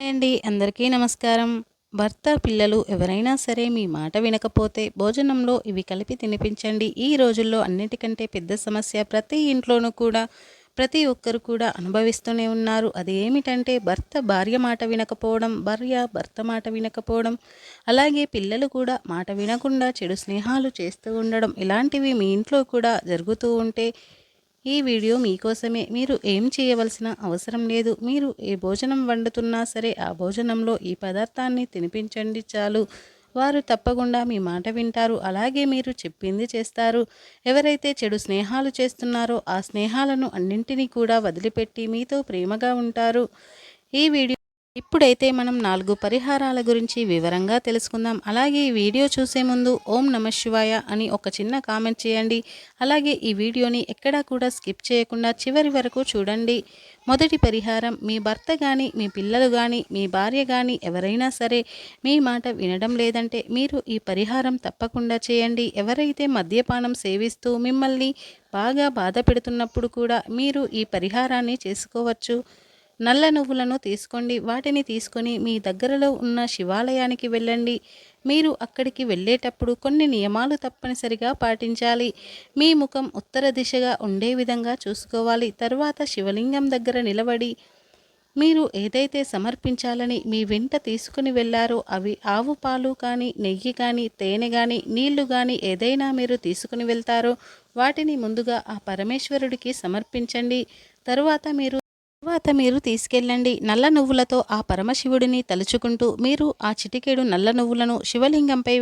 అండి. అందరికీ నమస్కారం. భర్త పిల్లలు ఎవరైనా సరే మీ మాట వినకపోతే భోజనంలో ఇవి కలిపి తినిపించండి. ఈ రోజుల్లో అన్నిటికంటే పెద్ద సమస్య ప్రతి ఇంట్లోనూ కూడా ప్రతి ఒక్కరు కూడా అనుభవిస్తూనే ఉన్నారు. అది ఏమిటంటే భర్త భార్య మాట వినకపోవడం భార్య భర్త మాట వినకపోవడం అలాగే పిల్లలు కూడా మాట వినకుండా చెడు స్నేహాలు చేస్తూ ఉండడం ఇలాంటివి మీ ఇంట్లో కూడా జరుగుతూ ఉంటే ఈ వీడియో మీకోసమే. మీరు ఏం చేయవలసిన అవసరం లేదు. మీరు ఏ భోజనం వండుతున్నా సరే ఆ భోజనంలో ఈ పదార్థాన్ని తినిపించండి చాలు. వారు తప్పకుండా మీ మాట వింటారు. అలాగే మీరు చెప్పింది చేస్తారు. ఎవరైతే చెడు స్నేహాలు చేస్తున్నారో ఆ స్నేహాలను అన్నింటినీ కూడా వదిలిపెట్టి మీతో ప్రేమగా ఉంటారు. ఈ వీడియో ఇప్పుడైతే మనం నాలుగు పరిహారాల గురించి వివరంగా తెలుసుకుందాం. అలాగే ఈ వీడియో చూసే ముందు ఓం నమ శివాయ అని ఒక చిన్న కామెంట్ చేయండి. అలాగే ఈ వీడియోని ఎక్కడా కూడా స్కిప్ చేయకుండా చివరి వరకు చూడండి. మొదటి పరిహారం మీ భర్త కానీ మీ పిల్లలు కానీ మీ భార్య కానీ ఎవరైనా సరే మీ మాట వినడం లేదంటే మీరు ఈ పరిహారం తప్పకుండా చేయండి. ఎవరైతే మద్యపానం సేవిస్తూ మిమ్మల్ని బాగా బాధ పెడుతున్నప్పుడు కూడా మీరు ఈ పరిహారాన్ని చేసుకోవచ్చు. నల్ల నువ్వులను తీసుకోండి. వాటిని తీసుకొని మీ దగ్గరలో ఉన్న శివాలయానికి వెళ్ళండి. మీరు అక్కడికి వెళ్ళేటప్పుడు కొన్ని నియమాలు తప్పనిసరిగా పాటించాలి. మీ ముఖం ఉత్తర దిశగా ఉండే విధంగా చూసుకోవాలి. తర్వాత శివలింగం దగ్గర నిలబడి మీరు ఏదైతే సమర్పించాలని మీ వెంట తీసుకుని వెళ్ళారో అవి ఆవు పాలు కానీ నెయ్యి కానీ తేనె కానీ నీళ్ళు కానీ ఏదైనా మీరు తీసుకుని వెళ్తారో వాటిని ముందుగా ఆ పరమేశ్వరుడికి సమర్పించండి. తరువాత మీరు తర్వాత మీరు తీసుకెళ్ళండి. నల్ల నువ్వులతో ఆ పరమశివుడిని తలుచుకుంటూ మీరు ఆ చిటికెడు నల్ల నువ్వులను శివలింగంపై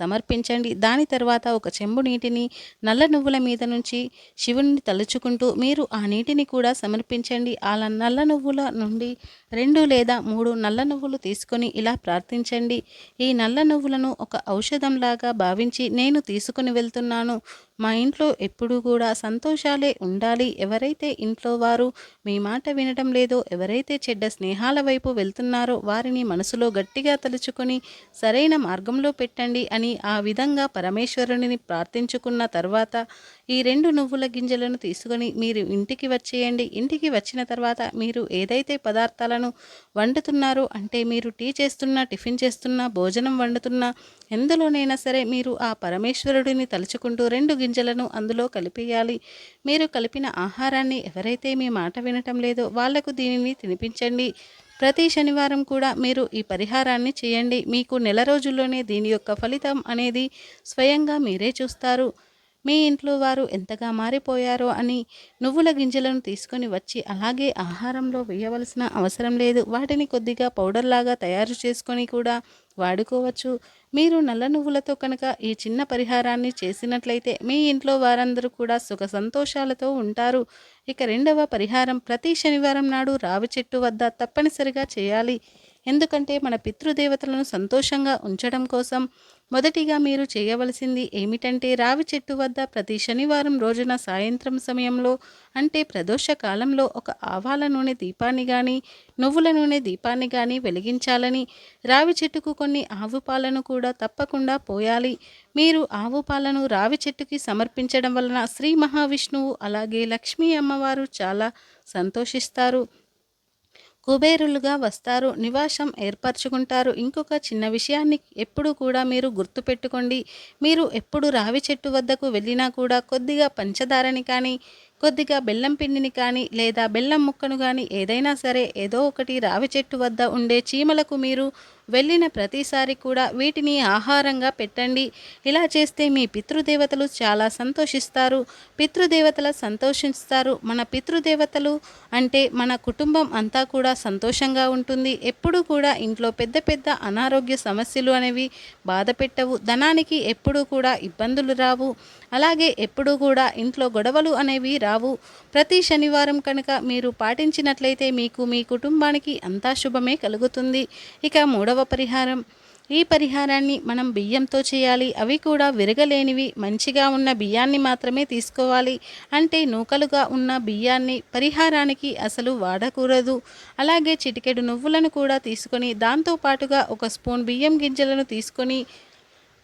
సమర్పించండి. దాని తర్వాత ఒక చెంబు నీటిని నల్ల నువ్వుల మీద నుంచి శివుని తలుచుకుంటూ మీరు ఆ నీటిని కూడా సమర్పించండి. అలా నల్ల నువ్వుల నుండి రెండు లేదా మూడు నల్ల నువ్వులు తీసుకొని ఇలా ప్రార్థించండి. ఈ నల్ల నువ్వులను ఒక ఔషధంలాగా భావించి నేను తీసుకుని వెళ్తున్నాను. మా ఇంట్లో ఎప్పుడూ కూడా సంతోషాలే ఉండాలి. ఎవరైతే ఇంట్లో వారు మీ మాట వినడం లేదో ఎవరైతే చెడ్డ స్నేహాల వైపు వెళ్తున్నారో వారిని మనసులో గట్టిగా తలుచుకొని సరైన మార్గంలో పెట్టండి అని ఆ విధంగా పరమేశ్వరుని ప్రార్థించుకున్న తర్వాత ఈ రెండు నువ్వుల గింజలను తీసుకొని మీరు ఇంటికి వచ్చేయండి. ఇంటికి వచ్చిన తర్వాత మీరు ఏదైతే పదార్థాలను వండుతున్నారో అంటే మీరు టీ చేస్తున్నా టిఫిన్ చేస్తున్నా భోజనం వండుతున్నా ఎందులోనైనా సరే మీరు ఆ పరమేశ్వరుడిని తలుచుకుంటూ రెండు గింజలను అందులో కలిపేయాలి. మీరు కలిపిన ఆహారాన్ని ఎవరైతే మీ మాట వినటం లేదో వాళ్ళకు దీనిని తినిపించండి. ప్రతి శనివారం కూడా మీరు ఈ పరిహారాన్ని చేయండి. మీకు నెల రోజుల్లోనే దీని యొక్క ఫలితం అనేది స్వయంగా మీరే చూస్తారు. మీ ఇంట్లో వారు ఎంతగా మారిపోయారో అని నువ్వుల గింజలను తీసుకొని వచ్చి అలాగే ఆహారంలో వేయవలసిన అవసరం లేదు. వాటిని కొద్దిగా పౌడర్ లాగా తయారు చేసుకొని కూడా వాడుకోవచ్చు. మీరు నల్ల నువ్వులతో కనుక ఈ చిన్న పరిహారాన్ని చేసినట్లయితే మీ ఇంట్లో వారందరూ కూడా సుఖ సంతోషాలతో ఉంటారు. ఇక రెండవ పరిహారం ప్రతి శనివారం నాడు రావి చెట్టు వద్ద తప్పనిసరిగా చేయాలి. ఎందుకంటే మన పితృదేవతలను సంతోషంగా ఉంచడం కోసం మొదటిగా మీరు చేయవలసింది ఏమిటంటే రావి చెట్టు వద్ద ప్రతి శనివారం రోజున సాయంత్రం సమయంలో అంటే ప్రదోష కాలంలో ఒక ఆవాల నూనె దీపాన్ని కానీ నువ్వుల నూనె దీపాన్ని కానీ వెలిగించాలని రావి చెట్టుకు కొన్ని ఆవు పాలను కూడా తప్పకుండా పోయాలి. మీరు ఆవు పాలను రావి చెట్టుకి సమర్పించడం వలన శ్రీ మహావిష్ణువు అలాగే లక్ష్మీ అమ్మవారు చాలా సంతోషిస్తారు. కుబేరులుగా వస్తారు నివాసం ఏర్పరచుకుంటారు. ఇంకొక చిన్న విషయాన్ని ఎప్పుడు కూడా మీరు గుర్తుపెట్టుకోండి. మీరు ఎప్పుడు రావి చెట్టు వద్దకు వెళ్ళినా కూడా కొద్దిగా పంచదారని కానీ కొద్దిగా బెల్లం పిండిని కానీ లేదా బెల్లం ముక్కను కానీ ఏదైనా సరే ఏదో ఒకటి రావి చెట్టు వద్ద ఉండే చీమలకు మీరు వెళ్ళిన ప్రతిసారి కూడా వీటిని ఆహారంగా పెట్టండి. ఇలా చేస్తే మీ పితృదేవతలు చాలా సంతోషిస్తారు. పితృదేవతల సంతోషిస్తారు. మన పితృదేవతలు అంటే మన కుటుంబం అంతా కూడా సంతోషంగా ఉంటుంది. ఎప్పుడూ కూడా ఇంట్లో పెద్ద పెద్ద అనారోగ్య సమస్యలు అనేవి బాధ పెట్టవు. ధనానికి ఎప్పుడూ కూడా ఇబ్బందులు రావు. అలాగే ఎప్పుడూ కూడా ఇంట్లో గొడవలు అనేవి రావు. ప్రతి శనివారం కనుక మీరు పాటించినట్లయితే మీకు మీ కుటుంబానికి అంతా శుభమే కలుగుతుంది. ఇక మూడవ పరిహారం. ఈ పరిహారాన్ని మనం బియ్యంతో చేయాలి. అవి కూడా విరగలేనివి. మంచిగా ఉన్న బియ్యాన్ని మాత్రమే తీసుకోవాలి. అంటే నూకలుగా ఉన్న బియ్యాన్ని పరిహారానికి అసలు వాడకూడదు. అలాగే చిటికెడు నువ్వులను కూడా తీసుకొని దాంతో పాటుగా ఒక స్పూన్ బియ్యం గింజలను తీసుకొని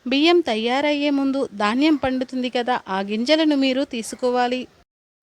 బియ్యం తయారయ్యే ముందు ధాన్యం పండుతుంది కదా ఆ గింజలను మీరు తీసుకోవాలి.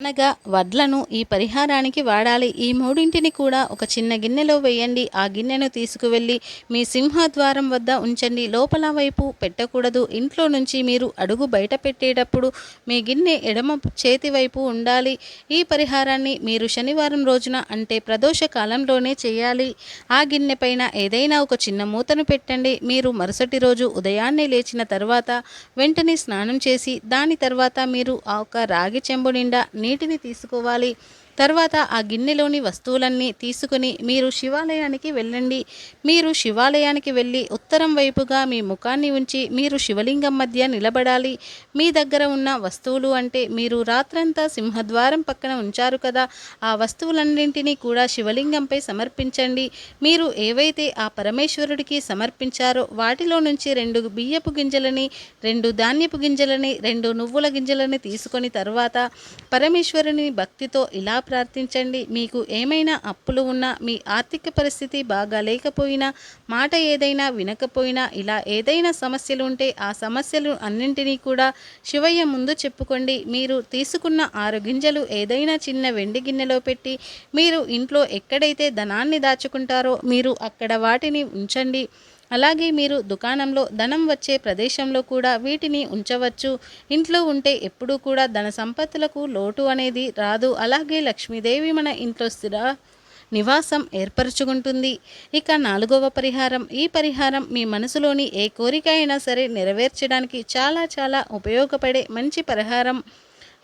అనగా వడ్లను ఈ పరిహారానికి వాడాలి. ఈ మూడింటిని కూడా ఒక చిన్న గిన్నెలో వేయండి. ఆ గిన్నెను తీసుకువెళ్ళి మీ సింహద్వారం వద్ద ఉంచండి. లోపల వైపు పెట్టకూడదు. ఇంట్లో నుంచి మీరు అడుగు బయట పెట్టేటప్పుడు మీ గిన్నె ఎడమ చేతి వైపు ఉండాలి. ఈ పరిహారాన్ని మీరు శనివారం రోజున అంటే ప్రదోష కాలంలోనే చేయాలి. ఆ గిన్నె పైన ఏదైనా ఒక చిన్న మూతను పెట్టండి. మీరు మరుసటి రోజు ఉదయాన్నే లేచిన తర్వాత వెంటనే స్నానం చేసి దాని తర్వాత మీరు ఆ ఒక రాగి చెంబు నిండా నీటిని తీసుకోవాలి. తర్వాత ఆ గిన్నెలోని వస్తువులన్నీ తీసుకుని మీరు శివాలయానికి వెళ్ళండి. మీరు శివాలయానికి వెళ్ళి ఉత్తరం వైపుగా మీ ముఖాన్ని ఉంచి మీరు శివలింగం మధ్య నిలబడాలి. మీ దగ్గర ఉన్న వస్తువులు అంటే మీరు రాత్రంతా సింహద్వారం పక్కన ఉంచారు కదా ఆ వస్తువులన్నింటినీ కూడా శివలింగంపై సమర్పించండి. మీరు ఏవైతే ఆ పరమేశ్వరుడికి సమర్పించారో వాటిలో నుంచి రెండు బియ్యపు గింజలని రెండు ధాన్యపు గింజలని రెండు నువ్వుల గింజలని తీసుకొని తర్వాత పరమేశ్వరుని భక్తితో ఇలా ప్రార్థించండి. మీకు ఏమైనా అప్పులు ఉన్నా మీ ఆర్థిక పరిస్థితి బాగా లేకపోయినా మాట ఏదైనా వినకపోయినా ఇలా ఏదైనా సమస్యలు ఉంటే ఆ సమస్యలు అన్నింటినీ కూడా శివయ్య ముందు చెప్పుకోండి. మీరు తీసుకున్న ఆరు గింజలు ఏదైనా చిన్న వెండి గిన్నెలో పెట్టి మీరు ఇంట్లో ఎక్కడైతే ధనాన్ని దాచుకుంటారో మీరు అక్కడ వాటిని ఉంచండి. అలాగే మీరు దుకాణంలో ధనం వచ్చే ప్రదేశంలో కూడా వీటిని ఉంచవచ్చు. ఇంట్లో ఉంటే ఎప్పుడూ కూడా ధన సంపత్తులకు లోటు అనేది రాదు. అలాగే లక్ష్మీదేవి మన ఇంట్లో స్థిర నివాసం ఏర్పరచుకుంటుంది. ఇక నాలుగవ పరిహారం. ఈ పరిహారం మీ మనసులోని ఏ కోరిక అయినా సరే నెరవేర్చడానికి చాలా చాలా ఉపయోగపడే మంచి పరిహారం.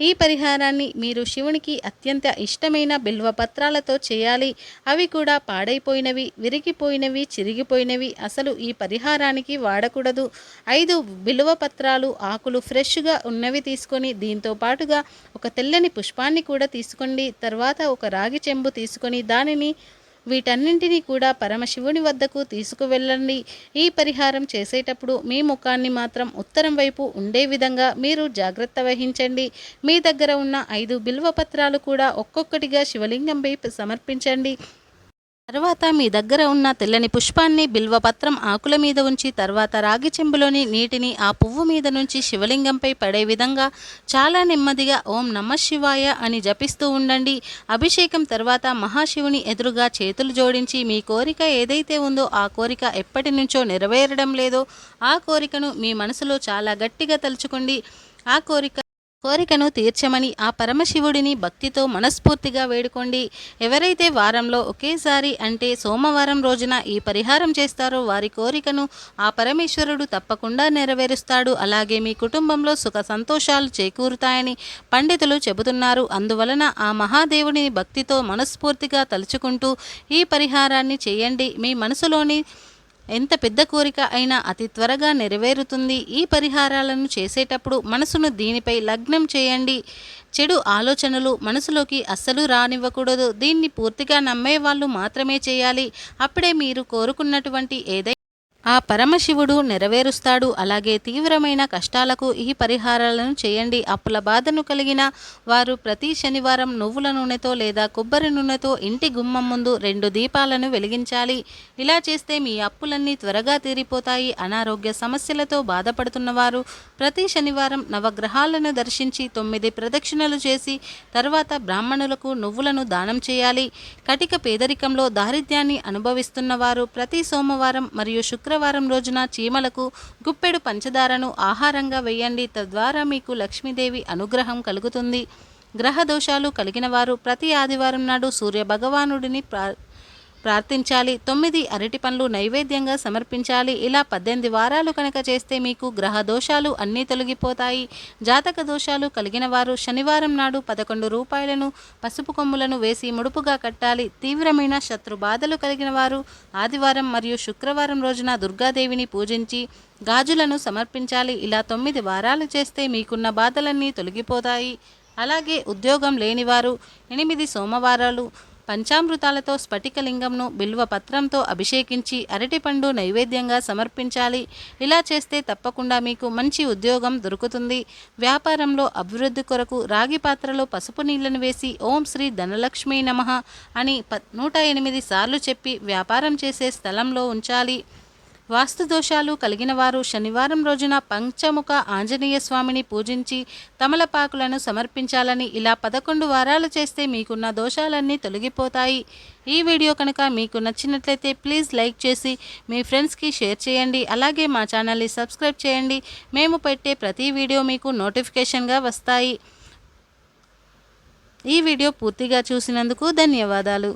ఈ పరిహారాన్ని మీరు శివునికి అత్యంత ఇష్టమైన బిల్వ పత్రాలతో చేయాలి. అవి కూడా పాడైపోయినవి విరిగిపోయినవి చిరిగిపోయినవి. అసలు ఈ పరిహారానికి వాడకూడదు. ఐదు బిలువ పత్రాలు ఆకులు ఫ్రెష్గా ఉన్నవి తీసుకొని దీంతో పాటుగా ఒక తెల్లని పుష్పాన్ని కూడా తీసుకోండి. తర్వాత ఒక రాగి చెంబు తీసుకొని దానిని వీటన్నింటినీ కూడా పరమశివుని వద్దకు తీసుకువెళ్ళండి. ఈ పరిహారం చేసేటప్పుడు మీ ముఖాన్ని మాత్రం ఉత్తరం వైపు ఉండే విధంగా మీరు జాగ్రత్త వహించండి. మీ దగ్గర ఉన్న ఐదు బిల్వ పత్రాలు కూడా ఒక్కొక్కటిగా శివలింగంపై సమర్పించండి. తర్వాత మీ దగ్గర ఉన్న తెల్లని పుష్పాన్ని బిల్వపత్రం ఆకుల మీద ఉంచి తర్వాత రాగి చెంబులోని నీటిని ఆ పువ్వు మీద నుంచి శివలింగంపై పడే విధంగా చాలా నెమ్మదిగా ఓం నమ శివాయ అని జపిస్తూ ఉండండి. అభిషేకం తర్వాత మహాశివుని ఎదురుగా చేతులు జోడించి మీ కోరిక ఏదైతే ఉందో ఆ కోరిక ఎప్పటి నుంచో నెరవేరడం లేదో ఆ కోరికను మీ మనసులో చాలా గట్టిగా తలుచుకోండి. ఆ కోరిక కోరికను తీర్చమని ఆ పరమశివుడిని భక్తితో మనస్ఫూర్తిగా వేడుకోండి. ఎవరైతే వారంలో ఒకేసారి అంటే సోమవారం రోజున ఈ పరిహారం చేస్తారో వారి కోరికను ఆ పరమేశ్వరుడు తప్పకుండా నెరవేరుస్తాడు. అలాగే మీ కుటుంబంలో సుఖ సంతోషాలు చేకూరుతాయని పండితులు చెబుతున్నారు. అందువలన ఆ మహాదేవుడిని భక్తితో మనస్ఫూర్తిగా తలుచుకుంటూ ఈ పరిహారాన్ని చేయండి. మీ మనసులోని ఎంత పెద్ద కోరిక అయినా అతి త్వరగా నెరవేరుతుంది. ఈ పరిహారాలను చేసేటప్పుడు మనసును దీనిపై లగ్నం చేయండి. చెడు ఆలోచనలు మనసులోకి అస్సలు రానివ్వకూడదు. దీన్ని పూర్తిగా నమ్మే వాళ్ళు మాత్రమే చేయాలి. అప్పుడే మీరు కోరుకున్నటువంటి ఏదైనా ఆ పరమశివుడు నెరవేరుస్తాడు. అలాగే తీవ్రమైన కష్టాలకు ఈ పరిహారాలను చేయండి. అప్పుల బాధను కలిగిన వారు ప్రతి శనివారం నువ్వుల నూనెతో లేదా కొబ్బరి నూనెతో ఇంటి గుమ్మం ముందు రెండు దీపాలను వెలిగించాలి. ఇలా చేస్తే మీ అప్పులన్నీ త్వరగా తీరిపోతాయి. అనారోగ్య సమస్యలతో బాధపడుతున్నవారు ప్రతి శనివారం నవగ్రహాలను దర్శించి తొమ్మిది ప్రదక్షిణలు చేసి తర్వాత బ్రాహ్మణులకు నువ్వులను దానం చేయాలి. కటిక పేదరికంలో దారిద్ర్యాన్ని అనుభవిస్తున్నవారు ప్రతి సోమవారం మరియు శుక్రవారం రోజున చీమలకు గుప్పెడు పంచదారను ఆహారంగా వేయండి. తద్వారా మీకు లక్ష్మీదేవి అనుగ్రహం కలుగుతుంది. గ్రహ దోషాలు కలిగిన వారు ప్రతి ఆదివారం నాడు సూర్య భగవానుడిని ప్రా ప్రార్థించాలి. తొమ్మిది అరటి పండ్లు నైవేద్యంగా సమర్పించాలి. ఇలా పద్దెనిమిది వారాలు కనుక చేస్తే మీకు గ్రహ దోషాలు అన్నీ తొలగిపోతాయి. జాతక దోషాలు కలిగిన వారు శనివారం నాడు పదకొండు రూపాయలను పసుపు కొమ్ములను వేసి ముడుపుగా కట్టాలి. తీవ్రమైన శత్రు బాధలు కలిగిన వారు ఆదివారం మరియు శుక్రవారం రోజున దుర్గాదేవిని పూజించి గాజులను సమర్పించాలి. ఇలా తొమ్మిది వారాలు చేస్తే మీకున్న బాధలన్నీ తొలగిపోతాయి. అలాగే ఉద్యోగం లేనివారు ఎనిమిది సోమవారాలు పంచామృతాలతో స్ఫటికలింగంను బిల్వ పత్రంతో అభిషేకించి అరటిపండు నైవేద్యంగా సమర్పించాలి. ఇలా చేస్తే తప్పకుండా మీకు మంచి ఉద్యోగం దొరుకుతుంది. వ్యాపారంలో అభివృద్ధి కొరకు రాగి పాత్రలో పసుపు నీళ్ళను వేసి ఓం శ్రీ ధనలక్ష్మీ నమః అని ప నూట ఎనిమిది సార్లు చెప్పి వ్యాపారం చేసే స్థలంలో ఉంచాలి. వాస్తు దోషాలు కలిగిన వారు శనివారం రోజున పంచముఖ ఆంజనేయ స్వామిని పూజించి తమలపాకులను సమర్పించాలని ఇలా పదకొండు వారాలు చేస్తే మీకున్న దోషాలన్నీ తొలగిపోతాయి. ఈ వీడియో కనుక మీకు నచ్చినట్లయితే ప్లీజ్ లైక్ చేసి మీ ఫ్రెండ్స్కి షేర్ చేయండి. అలాగే మా ఛానల్ని సబ్స్క్రైబ్ చేయండి. మేము పెట్టే ప్రతి వీడియో మీకు నోటిఫికేషన్గా వస్తాయి. ఈ వీడియో పూర్తిగా చూసినందుకు ధన్యవాదాలు.